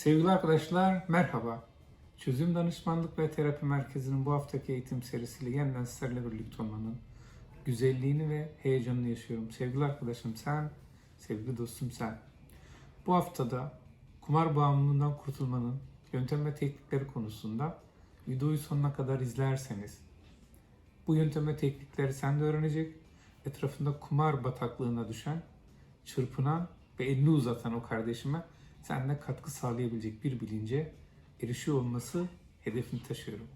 Sevgili arkadaşlar merhaba. Çözüm Danışmanlık ve Terapi Merkezi'nin bu haftaki eğitim serisiyle yeniden sizlerle birlikte olmanın güzelliğini ve heyecanını yaşıyorum. Sevgili arkadaşım sen, sevgili dostum sen. Bu haftada kumar bağımlılığından kurtulmanın yöntem ve teknikleri konusunda videoyu sonuna kadar izlerseniz bu yöntem ve teknikleri sen de öğrenecek, etrafında kumar bataklığına düşen, çırpınan ve elini uzatan o kardeşime sen de katkı sağlayabilecek bir bilince erişiyor olması hedefini taşıyorum.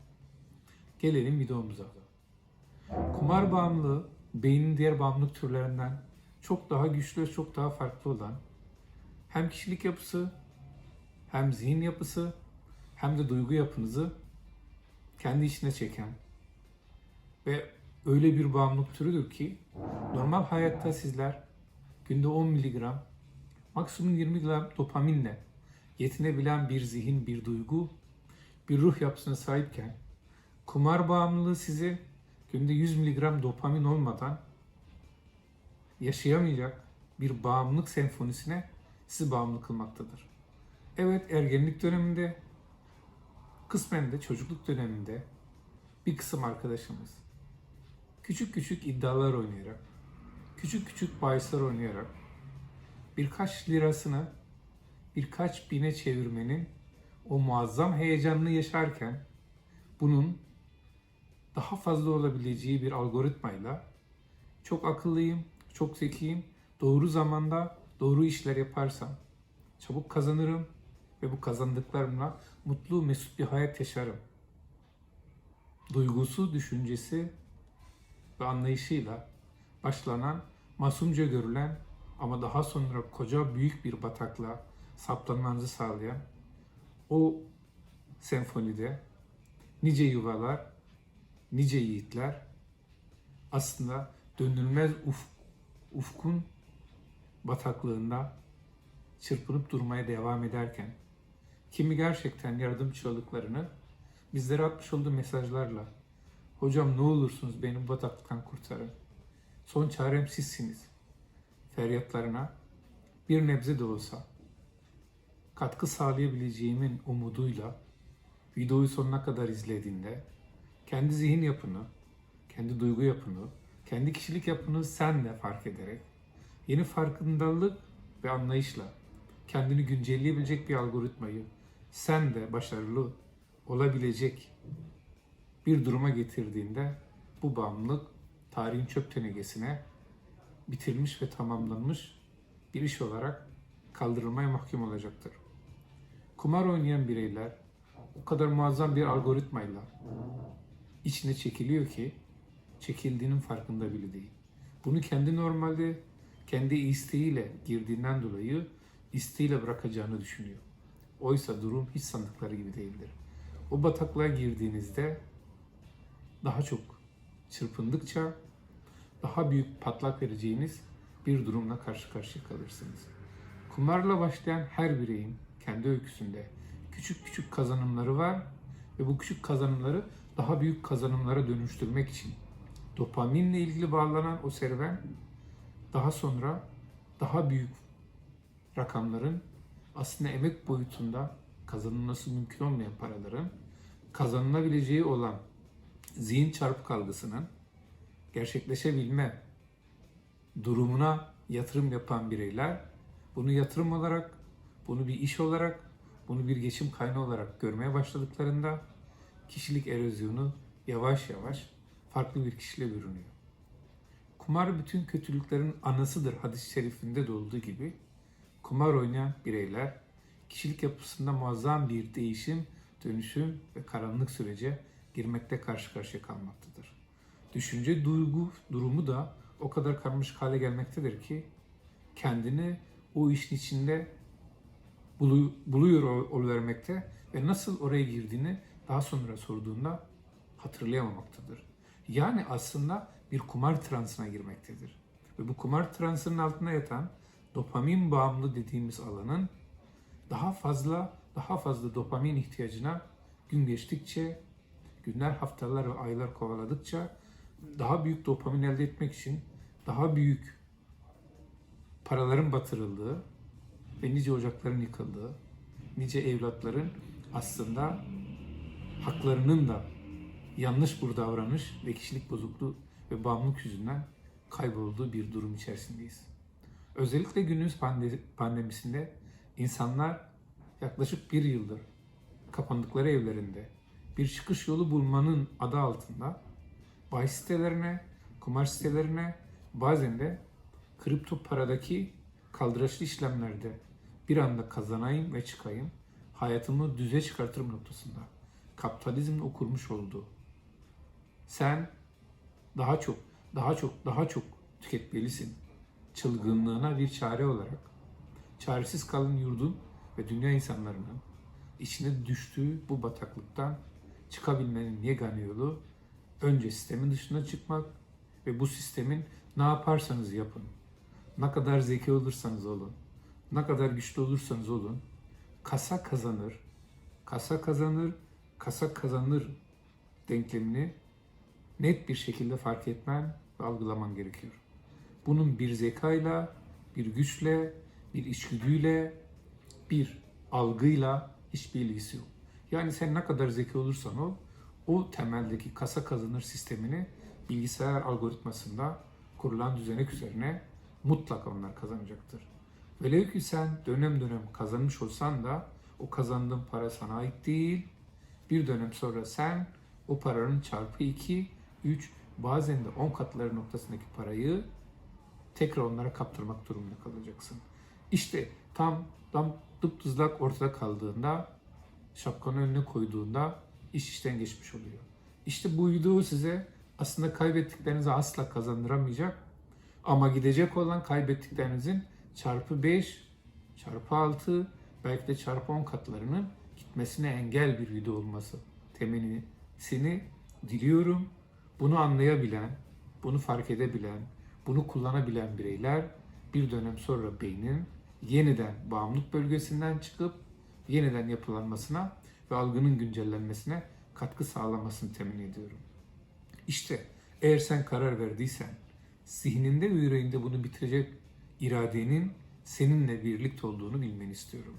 Gelelim videomuza. Kumar bağımlılığı beynin diğer bağımlılık türlerinden çok daha güçlü ve çok daha farklı olan hem kişilik yapısı hem zihin yapısı hem de duygu yapınızı kendi içine çeken ve öyle bir bağımlılık türüdür ki normal hayatta sizler günde 10 miligram maksimum 20 gram dopaminle yetinebilen bir zihin, bir duygu, bir ruh yapısına sahipken kumar bağımlılığı sizi günde 100 miligram dopamin olmadan yaşayamayacak bir bağımlılık senfonisine sizi bağımlı kılmaktadır. Evet ergenlik döneminde, kısmen de çocukluk döneminde bir kısım arkadaşımız küçük küçük iddialar oynayarak, küçük küçük bahisler oynayarak birkaç lirasını birkaç bine çevirmenin o muazzam heyecanını yaşarken bunun daha fazla olabileceği bir algoritmayla çok akıllıyım, çok zekiyim, doğru zamanda doğru işler yaparsam çabuk kazanırım ve bu kazandıklarımla mutlu, mesut bir hayat yaşarım. Duygusu, düşüncesi ve anlayışıyla başlanan, masumca görülen ama daha sonra koca büyük bir bataklığa saplanmanızı sağlayan o senfonide nice yuvalar, nice yiğitler aslında dönülmez uf, ufkun bataklığında çırpınıp durmaya devam ederken kimi gerçekten yardım çığlıklarını bizlere atmış olduğu mesajlarla hocam ne olursunuz beni bu bataklıktan kurtarın. Son çarem sizsiniz feryatlarına bir nebze de olsa katkı sağlayabileceğimin umuduyla videoyu sonuna kadar izlediğinde kendi zihin yapını, kendi duygu yapını, kendi kişilik yapını sen de fark ederek yeni farkındalık ve anlayışla kendini güncelleyebilecek bir algoritmayı sen de başarılı olabilecek bir duruma getirdiğinde bu bağımlılık tarihin çöp tenegesine bitirmiş ve tamamlanmış bir iş olarak kaldırılmaya mahkum olacaktır. Kumar oynayan bireyler o kadar muazzam bir algoritmayla içine çekiliyor ki çekildiğinin farkında bile değil. Bunu kendi normalde kendi isteğiyle girdiğinden dolayı isteğiyle bırakacağını düşünüyor. Oysa durum hiç sandıkları gibi değildir. O bataklığa girdiğinizde daha çok çırpındıkça daha büyük patlak vereceğiniz bir durumla karşı karşıya kalırsınız. Kumarla başlayan her bireyin kendi öyküsünde küçük küçük kazanımları var ve bu küçük kazanımları daha büyük kazanımlara dönüştürmek için dopaminle ilgili bağlanan o serüven daha sonra daha büyük rakamların aslında emek boyutunda kazanılması mümkün olmayan paraların kazanılabileceği olan zihin çarpık algısının gerçekleşebilme durumuna yatırım yapan bireyler bunu yatırım olarak, bunu bir iş olarak, bunu bir geçim kaynağı olarak görmeye başladıklarında kişilik erozyonu yavaş yavaş farklı bir kişiliğe bürünüyor. Kumar bütün kötülüklerin anasıdır hadis-i şerifinde de olduğu gibi kumar oynayan bireyler kişilik yapısında muazzam bir değişim, dönüşüm ve karanlık sürece girmekte karşı karşıya kalmaktadır. Düşünce duygu durumu da o kadar karmaşık hale gelmektedir ki kendini o işin içinde bulu, buluyor oluvermekte ve nasıl oraya girdiğini daha sonra sorduğunda hatırlayamamaktadır. Yani aslında bir kumar transına girmektedir. Ve bu kumar transının altında yatan dopamin bağımlı dediğimiz alanın daha fazla daha fazla dopamin ihtiyacına gün geçtikçe günler, haftalar ve aylar kovaladıkça daha büyük dopamin elde etmek için daha büyük paraların batırıldığı ve nice ocakların yıkıldığı nice evlatların aslında haklarının da yanlış bir davranış ve kişilik bozukluğu ve bağımlılık yüzünden kaybolduğu bir durum içerisindeyiz. Özellikle günümüz pande- pandemisinde insanlar yaklaşık bir yıldır kapandıkları evlerinde bir çıkış yolu bulmanın adı altında bahis sitelerine, kumar sitelerine, bazen de kripto paradaki kaldıraçlı işlemlerde bir anda kazanayım ve çıkayım, hayatımı düze çıkartırım noktasında kapitalizmin okurmuş olduğu. Sen daha çok, daha çok, daha çok tüketmelisin. Çılgınlığına bir çare olarak çaresiz kalın yurdun ve dünya insanlarının içine düştüğü bu bataklıktan çıkabilmenin yegane yolu önce sistemin dışına çıkmak ve bu sistemin ne yaparsanız yapın, ne kadar zeki olursanız olun, ne kadar güçlü olursanız olun, kasa kazanır, kasa kazanır, kasa kazanır denklemini net bir şekilde fark etmen ve algılaman gerekiyor. Bunun bir zekayla, bir güçle, bir içgüdüyle, bir algıyla hiçbir ilgisi yok. Yani sen ne kadar zeki olursan ol, o temeldeki kasa kazanır sistemini bilgisayar algoritmasında kurulan düzenek üzerine mutlaka onlar kazanacaktır. Velev ki sen dönem dönem kazanmış olsan da o kazandığın para sana ait değil. Bir dönem sonra sen o paranın çarpı 2, 3, bazen de 10 katları noktasındaki parayı tekrar onlara kaptırmak durumunda kalacaksın. İşte tam tam dıptızlak ortada kaldığında şapkanı önüne koyduğunda iş işten geçmiş oluyor. İşte bu video size aslında kaybettiklerinizi asla kazandıramayacak ama gidecek olan kaybettiklerinizin çarpı 5, çarpı 6, belki de çarpı 10 katlarının gitmesine engel bir video olması temennisini diliyorum. Bunu anlayabilen, bunu fark edebilen, bunu kullanabilen bireyler bir dönem sonra beynin yeniden bağımlılık bölgesinden çıkıp yeniden yapılanmasına ve algının güncellenmesine katkı sağlamasını temin ediyorum. İşte eğer sen karar verdiysen, zihninde ve yüreğinde bunu bitirecek iradenin seninle birlikte olduğunu bilmeni istiyorum.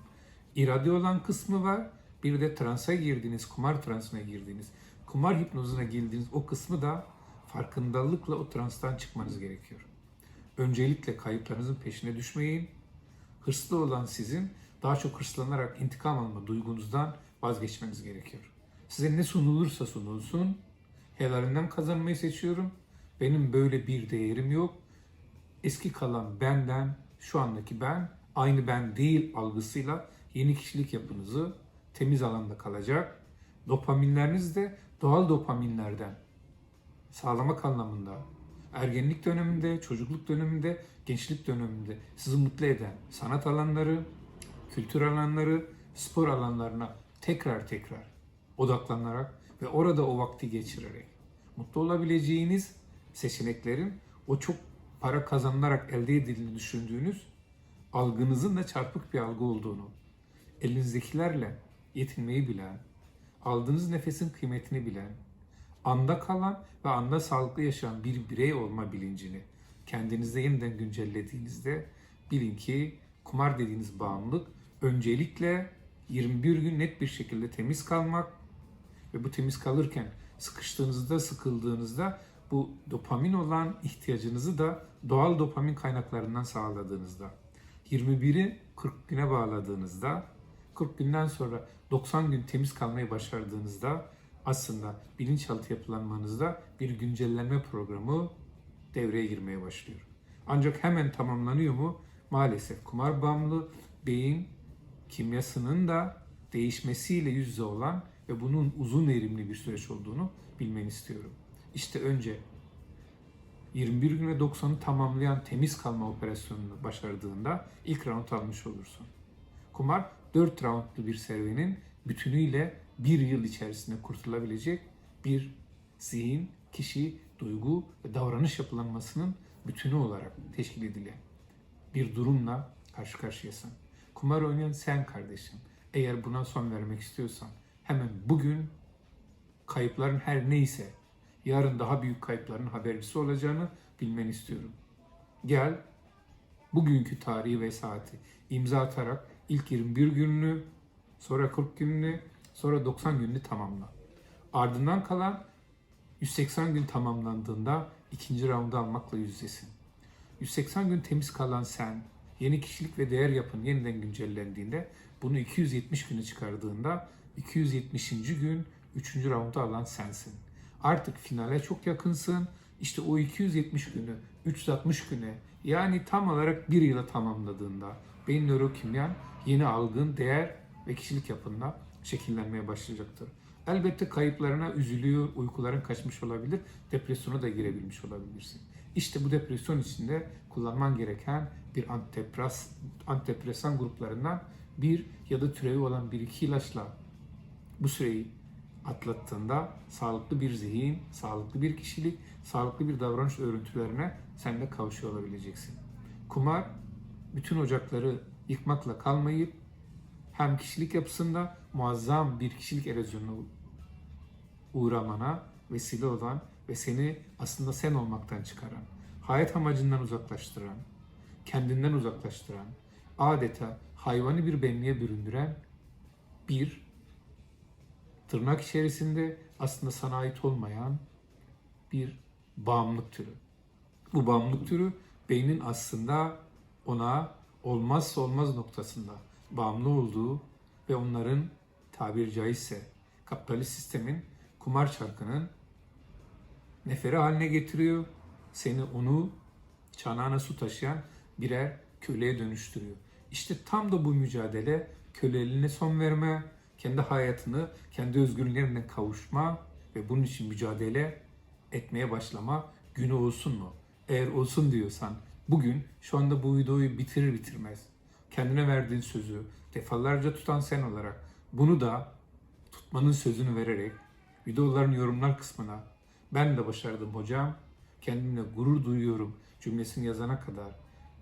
İrade olan kısmı var, bir de transa girdiğiniz, kumar transına girdiğiniz, kumar hipnozuna girdiğiniz o kısmı da farkındalıkla o transtan çıkmanız gerekiyor. Öncelikle kayıplarınızın peşine düşmeyin. Hırslı olan sizin daha çok hırslanarak intikam alma duygunuzdan vazgeçmeniz gerekiyor. Size ne sunulursa sunulsun, helalinden kazanmayı seçiyorum. Benim böyle bir değerim yok. Eski kalan benden, şu andaki ben, aynı ben değil algısıyla yeni kişilik yapınızı temiz alanda kalacak. Dopaminleriniz de doğal dopaminlerden sağlamak anlamında ergenlik döneminde, çocukluk döneminde, gençlik döneminde sizi mutlu eden sanat alanları, kültür alanları, spor alanlarına tekrar tekrar odaklanarak ve orada o vakti geçirerek mutlu olabileceğiniz seçeneklerin o çok para kazanılarak elde edildiğini düşündüğünüz algınızın da çarpık bir algı olduğunu, elinizdekilerle yetinmeyi bilen, aldığınız nefesin kıymetini bilen, anda kalan ve anda sağlıklı yaşayan bir birey olma bilincini kendinizde yeniden güncellediğinizde bilin ki kumar dediğiniz bağımlılık öncelikle 21 gün net bir şekilde temiz kalmak ve bu temiz kalırken sıkıştığınızda, sıkıldığınızda bu dopamin olan ihtiyacınızı da doğal dopamin kaynaklarından sağladığınızda 21'i 40 güne bağladığınızda 40 günden sonra 90 gün temiz kalmayı başardığınızda aslında bilinçaltı yapılanmanızda bir güncellenme programı devreye girmeye başlıyor. Ancak hemen tamamlanıyor mu? Maalesef kumar bağımlı beyin kimyasının da değişmesiyle yüz yüze olan ve bunun uzun erimli bir süreç olduğunu bilmeni istiyorum. İşte önce 21 gün ve 90'ı tamamlayan temiz kalma operasyonunu başardığında ilk round almış olursun. Kumar 4 roundlu bir serüvenin bütünüyle bir yıl içerisinde kurtulabilecek bir zihin, kişi, duygu ve davranış yapılanmasının bütünü olarak teşkil edilen bir durumla karşı karşıyasın. Kumar oynayan sen kardeşim. Eğer buna son vermek istiyorsan hemen bugün kayıpların her neyse yarın daha büyük kayıpların habercisi olacağını bilmeni istiyorum. Gel bugünkü tarihi ve saati imza atarak ilk 21 gününü sonra 40 gününü, sonra 90 gününü tamamla. Ardından kalan 180 gün tamamlandığında ikinci raundu almakla yüzdesin. 180 gün temiz kalan sen, yeni kişilik ve değer yapın yeniden güncellendiğinde bunu 270 güne çıkardığında 270. gün 3. raundu alan sensin. Artık finale çok yakınsın. İşte o 270 günü 360 güne yani tam olarak bir yıla tamamladığında beyin nörokimyan yeni algın değer ve kişilik yapınla şekillenmeye başlayacaktır. Elbette kayıplarına üzülüyor, uykuların kaçmış olabilir, depresyona da girebilmiş olabilirsin. İşte bu depresyon içinde kullanman gereken bir antidepres, antidepresan gruplarından bir ya da türevi olan bir iki ilaçla bu süreyi atlattığında sağlıklı bir zihin, sağlıklı bir kişilik, sağlıklı bir davranış örüntülerine sen de kavuşuyor olabileceksin. Kumar bütün ocakları yıkmakla kalmayıp hem kişilik yapısında muazzam bir kişilik erozyonuna uğramana vesile olan ve seni aslında sen olmaktan çıkaran, hayat amacından uzaklaştıran, kendinden uzaklaştıran, adeta hayvanı bir benliğe büründüren bir tırnak içerisinde aslında sana ait olmayan bir bağımlılık türü. Bu bağımlılık türü beynin aslında ona olmazsa olmaz noktasında bağımlı olduğu ve onların tabiri caizse kapitalist sistemin kumar çarkının neferi haline getiriyor. Seni onu çanağına su taşıyan birer köleye dönüştürüyor. İşte tam da bu mücadele köleliğine son verme, kendi hayatını, kendi özgürlüğüne kavuşma ve bunun için mücadele etmeye başlama günü olsun mu? Eğer olsun diyorsan bugün şu anda bu videoyu bitirir bitirmez kendine verdiğin sözü defalarca tutan sen olarak bunu da tutmanın sözünü vererek videoların yorumlar kısmına ben de başardım hocam kendimle gurur duyuyorum cümlesini yazana kadar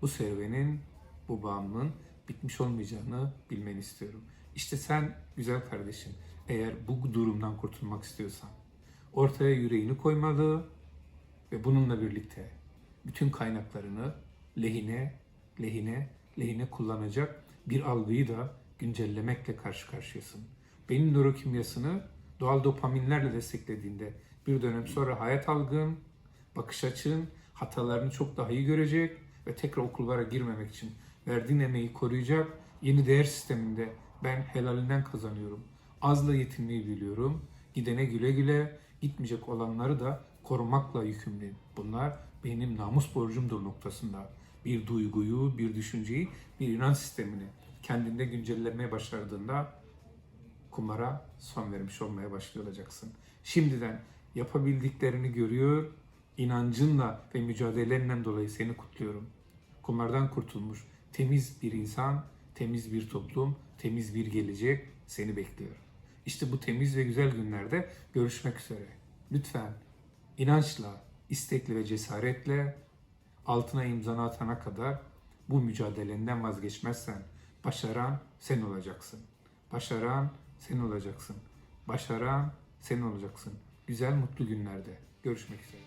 bu serüvenin bu bağımlılığın bitmiş olmayacağını bilmeni istiyorum. İşte sen güzel kardeşim eğer bu durumdan kurtulmak istiyorsan ortaya yüreğini koymalı ve bununla birlikte bütün kaynaklarını lehine, lehine, lehine kullanacak bir algıyı da güncellemekle karşı karşıyasın. Beyin nörokimyasını doğal dopaminlerle desteklediğinde bir dönem sonra hayat algın, bakış açın, hatalarını çok daha iyi görecek ve tekrar okullara girmemek için verdiğin emeği koruyacak yeni değer sisteminde ben helalinden kazanıyorum. Azla yetinmeyi biliyorum. Gidene güle güle, gitmeyecek olanları da korumakla yükümlüyüm. Bunlar benim namus borcumdur noktasında. Bir duyguyu, bir düşünceyi, bir inanç sistemini kendinde güncellemeye başardığında kumara son vermiş olmaya başlıyor. Şimdiden yapabildiklerini görüyor, inancınla ve mücadelenle dolayı seni kutluyorum. Kumardan kurtulmuş temiz bir insan, temiz bir toplum, temiz bir gelecek seni bekliyor. İşte bu temiz ve güzel günlerde görüşmek üzere. Lütfen inançla, istekli ve cesaretle altına imzanı atana kadar bu mücadelenden vazgeçmezsen başaran sen olacaksın. Başaran sen olacaksın. Başaran sen olacaksın. Güzel mutlu günlerde görüşmek üzere.